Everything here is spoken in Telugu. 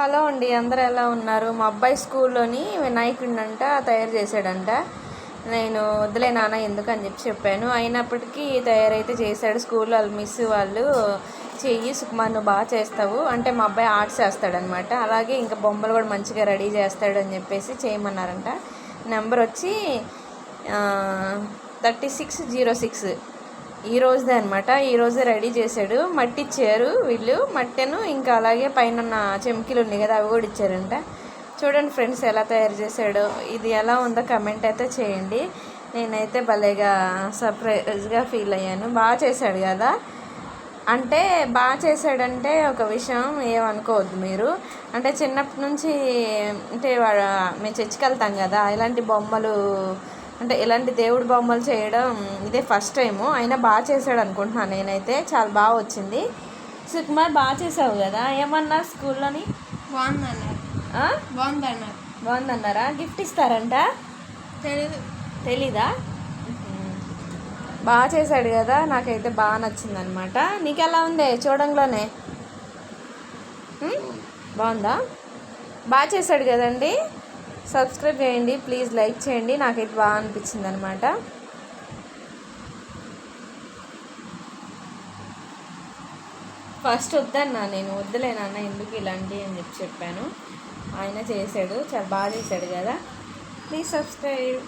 హలో అండి అందరూ ఎలా ఉన్నారు? మా అబ్బాయి స్కూల్లోని వినాయకుడినంట తయారు చేశాడంట. నేను వద్దులే నాన్న ఎందుకు అని చెప్పి చెప్పాను. అయినప్పటికీ తయారైతే చేశాడు. స్కూల్లో వాళ్ళు మిస్ వాళ్ళు చెయ్యి సుకుమార్ నువ్వు బాగా చేస్తావు. అంటే మా అబ్బాయి ఆర్ట్స్ చేస్తాడనమాట. అలాగే ఇంకా బొమ్మలు కూడా మంచిగా రెడీ చేస్తాడు అని చెప్పేసి చేయమన్నారంట. నెంబర్ వచ్చి థర్టీ సిక్స్ జీరో సిక్స్. ఈ రోజుదే అనమాట ఈ రోజే రెడీ చేశాడు. మట్టి ఇచ్చారు వీళ్ళు. మట్టెను ఇంకా అలాగే పైన ఉన్న చెమ్కీలు ఉన్నాయి కదా అవి కూడా ఇచ్చారంట. చూడండి ఫ్రెండ్స్ ఎలా తయారు చేశాడో. ఇది ఎలా ఉందో కమెంట్ అయితే చేయండి. నేనైతే భలేగా సర్ప్రైజ్గా ఫీల్ అయ్యాను. బాగా చేశాడు కదా. అంటే బాగా చేశాడంటే ఒక విషయం ఏమనుకోవద్దు మీరు. అంటే చిన్నప్పటి నుంచి అంటే మేము చర్చికి వెళ్తాం కదా ఇలాంటి బొమ్మలు అంటే ఇలాంటి దేవుడి బొమ్మలు చేయడం ఇదే ఫస్ట్ టైము. అయినా బాగా చేశాడు అనుకుంటున్నాను నేనైతే. చాలా బాగా వచ్చింది. సుకుమార్ బాగా చేసావు కదా. ఏమన్నారు స్కూల్లోని? బాగుందన్నారు? బాగుందన్నారు. బాగుందన్నారా? గిఫ్ట్ ఇస్తారంట? తెలీదు. తెలీదా? బాగా చేశాడు కదా. నాకైతే బాగా నచ్చింది అనమాట నీకు ఎలా ఉంది చూడంలోనే? బాగుందా? బాగా చేశాడు కదండి? సబ్స్క్రైబ్ చేయండి ప్లీజ్ లైక్ చేయండి. నాకైతే బాగా అనిపించింది అనమాట ఫస్ట్ వద్దన్నా నేను వద్దులే నాన్న ఎందుకు ఇలాంటివి అని చెప్పి చెప్పాను. ఆయన చేశాడు చాలా బాగా చేశాడు కదా. Please subscribe.